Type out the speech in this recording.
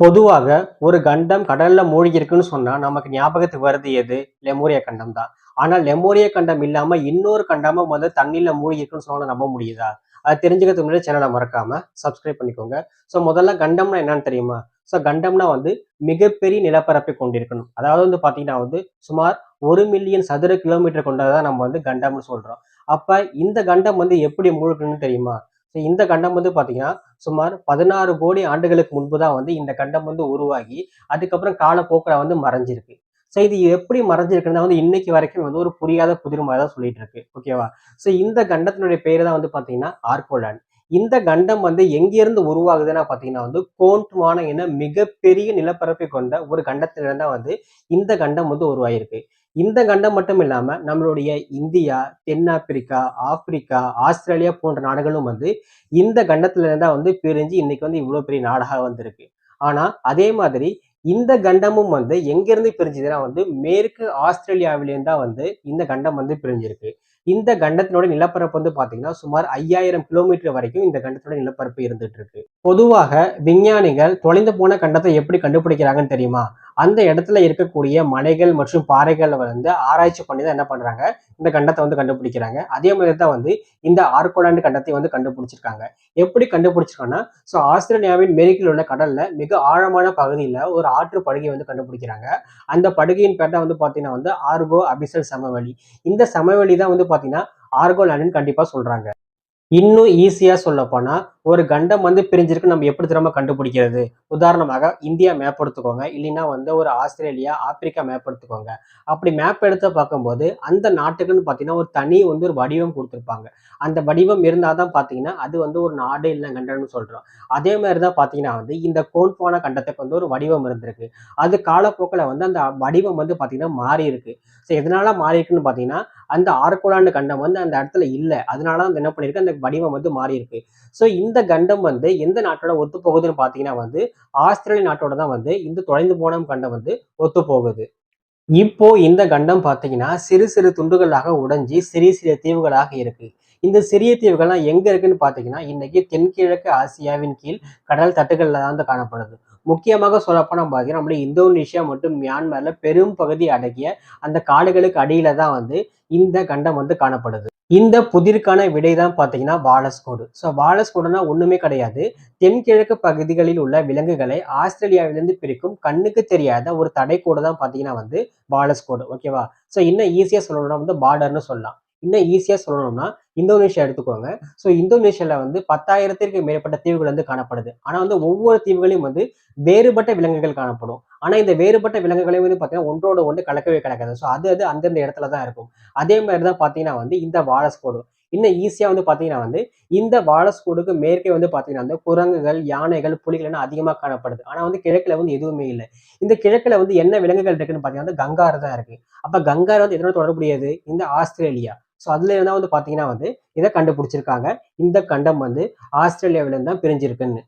பொதுவாக ஒரு கண்டம் கடல்ல மூழ்கி இருக்குன்னு சொன்னா நமக்கு ஞாபகத்துக்கு வருது எது? லெமோரிய கண்டம் தான். ஆனால் லெமோரிய கண்டம் இல்லாம இன்னொரு கண்டமா வந்து தண்ணியில மூழ்கி இருக்குன்னு சொன்னா நம்ப முடியுதா? அதை தெரிஞ்சுக்கிறதுக்கு முன்னாடி சேனலை மறக்காம சப்ஸ்கிரைப் பண்ணிக்கோங்க. ஸோ முதல்ல கண்டம்னா என்னன்னு தெரியுமா? ஸோ கண்டம்னா வந்து மிகப்பெரிய நிலப்பரப்பை கொண்டிருக்கணும். அதாவது வந்து பார்த்தீங்கன்னா வந்து சுமார் ஒரு மில்லியன் சதுர கிலோமீட்டர் கொண்டதான் நம்ம வந்து கண்டம்னு சொல்றோம். அப்ப இந்த கண்டம் வந்து எப்படி மூழ்கணும்னு தெரியுமா? ஸோ இந்த கண்டம் வந்து பார்த்தீங்கன்னா சுமார் பதினாறு கோடி ஆண்டுகளுக்கு முன்பு தான் வந்து இந்த கண்டம் வந்து உருவாகி அதுக்கப்புறம் காலப்போக்கில் வந்து மறைஞ்சிருக்கு. ஸோ இது எப்படி மறைஞ்சிருக்குன்னா வந்து இன்னைக்கு வரைக்கும் வந்து ஒரு புரியாத புதிர் மாதிரி தான் சொல்லிட்டு இருக்கு ஓகேவா ஸோ இந்த கண்டத்தினுடைய பேர் தான் வந்து பார்த்தீங்கன்னா ஆர்கோலாண்ட் இந்த கண்டம் வந்து எங்கிருந்து உருவாகுதுன்னா பார்த்தீங்கன்னா வந்து கோண்ட்மான என மிகப்பெரிய நிலப்பரப்பை கொண்ட ஒரு கண்டத்திலிருந்து தான் வந்து இந்த கண்டம் வந்து உருவாயிருக்கு இந்த கண்டம் மட்டும் இல்லாமல் நம்மளுடைய இந்தியா தென்னாப்பிரிக்கா ஆப்பிரிக்கா ஆஸ்திரேலியா போன்ற நாடுகளும் வந்து இந்த கண்டத்துல இருந்தா வந்து பிரிஞ்சு இன்னைக்கு வந்து இவ்வளோ பெரிய நாடாக வந்திருக்கு. ஆனா அதே மாதிரி இந்த கண்டமும் வந்து எங்கிருந்து பிரிஞ்சுதுன்னா வந்து மேற்கு ஆஸ்திரேலியாவிலேருந்து தான் வந்து இந்த கண்டம் வந்து பிரிஞ்சிருக்கு. இந்த கண்டத்தினோட நிலப்பரப்பு வந்து பாத்தீங்கன்னா சுமார் ஐயாயிரம் கிலோமீட்டர் வரைக்கும் இந்த கண்டத்தோட நிலப்பரப்பு இருந்துட்டு இருக்கு. பொதுவாக விஞ்ஞானிகள் தொலைந்து போன கண்டத்தை எப்படி கண்டுபிடிக்கிறாங்கன்னு தெரியுமா? அந்த இடத்துல இருக்கக்கூடிய மலைகள் மற்றும் பாறைகளை வந்து ஆராய்ச்சி பண்ணி தான் என்ன பண்றாங்க? இந்த கண்டத்தை வந்து கண்டுபிடிக்கிறாங்க. அதே மாதிரி தான் வந்து இந்த ஆர்கோலாண்டு கண்டத்தை வந்து கண்டுபிடிச்சிருக்காங்க. எப்படி கண்டுபிடிச்சிருக்காங்கன்னா ஸோ ஆஸ்திரேலியாவின் மேற்கில் உள்ள கடல்ல மிக ஆழமான பகுதியில் ஒரு ஆற்று படுகை வந்து கண்டுபிடிக்கிறாங்க. அந்த படுகையின் பேட்டா வந்து பார்த்தீங்கன்னா வந்து ஆர்கோ அபிசல் சமவெளி. இந்த சமவெளி தான் வந்து பார்த்தீங்கன்னா ஆர்கோலாண்டுன்னு கண்டிப்பாக சொல்றாங்க. இன்னும் ஈஸியா சொல்ல ஒரு கண்டம் வந்து பிரிஞ்சிருக்கு நம்ம எப்படி திரும்ப கண்டுபிடிக்கிறது? உதாரணமாக இந்தியா மேப் எடுத்துக்கோங்க. இல்லைன்னா வந்து ஒரு ஆஸ்திரேலியா ஆப்பிரிக்கா மேப் எடுத்துக்கோங்க. அப்படி மேப் எடுத்து பார்க்கும்போது அந்த நாட்டுக்குன்னு பார்த்தீங்கன்னா ஒரு தனி வந்து ஒரு வடிவம் கொடுத்துருப்பாங்க. அந்த வடிவம் இருந்தால் தான் பார்த்தீங்கன்னா அது வந்து ஒரு நாடு இல்லை கண்டம்னு சொல்கிறோம் அதே மாதிரி தான் பார்த்தீங்கன்னா வந்து இந்த கோண்ட்வான கண்டத்துக்கு வந்து ஒரு வடிவம் இருந்திருக்கு. அது காலப்போக்கில் வந்து அந்த வடிவம் வந்து பார்த்தீங்கன்னா மாறி இருக்கு ஸோ எதனால மாறி இருக்குன்னு பார்த்தீங்கன்னா அந்த ஆர்கோலாண்டு கண்டம் வந்து அந்த இடத்துல இல்லை. அதனால தான் என்ன பண்ணியிருக்கு? அந்த வடிவம் வந்து மாறி இருக்கு ஸோ இந்த இந்த கண்டம் வந்து எந்த நாட்டோட ஒத்து போகுதுன்னு பார்த்தீங்கன்னா வந்து ஆஸ்திரேலிய நாட்டோட தான் வந்து இந்த தொலைந்து போன கண்டம் வந்து ஒத்து போகுது இப்போ இந்த கண்டம் பார்த்தீங்கன்னா சிறு சிறு துண்டுகளாக உடைஞ்சி சிறிய சிறிய தீவுகளாக இருக்கு. இந்த சிறிய தீவுகள்லாம் எங்க இருக்குன்னு பார்த்தீங்கன்னா இன்னைக்கு தென்கிழக்கு ஆசியாவின் கீழ் கடல் தட்டுகள்ல தான் வந்து காணப்படுது. முக்கியமாக சொல்லப்போனால் பார்த்தீங்கன்னா நம்மளுடைய இந்தோனேஷியா மற்றும் மியான்மரில் பெரும் பகுதி அடங்கிய அந்த காடுகளுக்கு அடியில தான் வந்து இந்த கண்டம் வந்து காணப்படுது. இந்த புதிருக்கான விடை தான் பார்த்தீங்கன்னா வாலஸ்கோடு ஸோ வாலஸ்கோடுனா ஒன்றுமே கிடையாது. தென்கிழக்கு பகுதிகளில் உள்ள விலங்குகளை ஆஸ்திரேலியாவிலிருந்து பிரிக்கும் கண்ணுக்கு தெரியாத ஒரு தடைக்கோடு தான் பார்த்தீங்கன்னா வந்து வாலஸ்கோடு ஓகேவா ஸோ இன்னும் ஈஸியாக சொல்லணும்னா வந்து பார்டர்னு சொல்லலாம். இன்னும் ஈஸியாக சொல்லணும்னா இந்தோனேஷியா எடுத்துக்கோங்க. ஸோ இந்தோனேஷியாவில் வந்து பத்தாயிரத்திற்கு மேற்பட்ட தீவுகள் வந்து காணப்படுது. ஆனால் வந்து ஒவ்வொரு தீவுகளையும் வந்து வேறுபட்ட விலங்குகள் காணப்படும். ஆனால் இந்த வேறுபட்ட விலங்குகளையும் வந்து பார்த்தீங்கன்னா ஒன்றோட ஒன்று கலக்கவே கலக்காது. ஸோ அது அது அந்தந்த இடத்துல தான் இருக்கும். அதே மாதிரி தான் பார்த்தீங்கன்னா வந்து இந்த வாழஸ்கோடு இன்னும் ஈஸியாக வந்து பார்த்தீங்கன்னா வந்து இந்த வாலஸ்கோடுக்கு மேற்கே வந்து பார்த்தீங்கன்னா வந்து குரங்குகள் யானைகள் புலிகள் அதிகமாக காணப்படுது. ஆனால் வந்து கிழக்கில் வந்து எதுவுமே இல்லை. இந்த கிழக்கில் வந்து என்ன விலங்குகள் இருக்குன்னு பார்த்தீங்கன்னா வந்து கங்காறு தான் இருக்குது அப்போ கங்காறு வந்து எதனோட தொடர்புடையது? இந்த ஆஸ்திரேலியா. ஸோ அதுல இருந்தால் வந்து பார்த்தீங்கன்னா வந்து இதை கண்டுபிடிச்சிருக்காங்க. இந்த கண்டம் வந்து ஆஸ்திரேலியாவிலேருந்து தான் பிரிஞ்சிருக்குன்னு.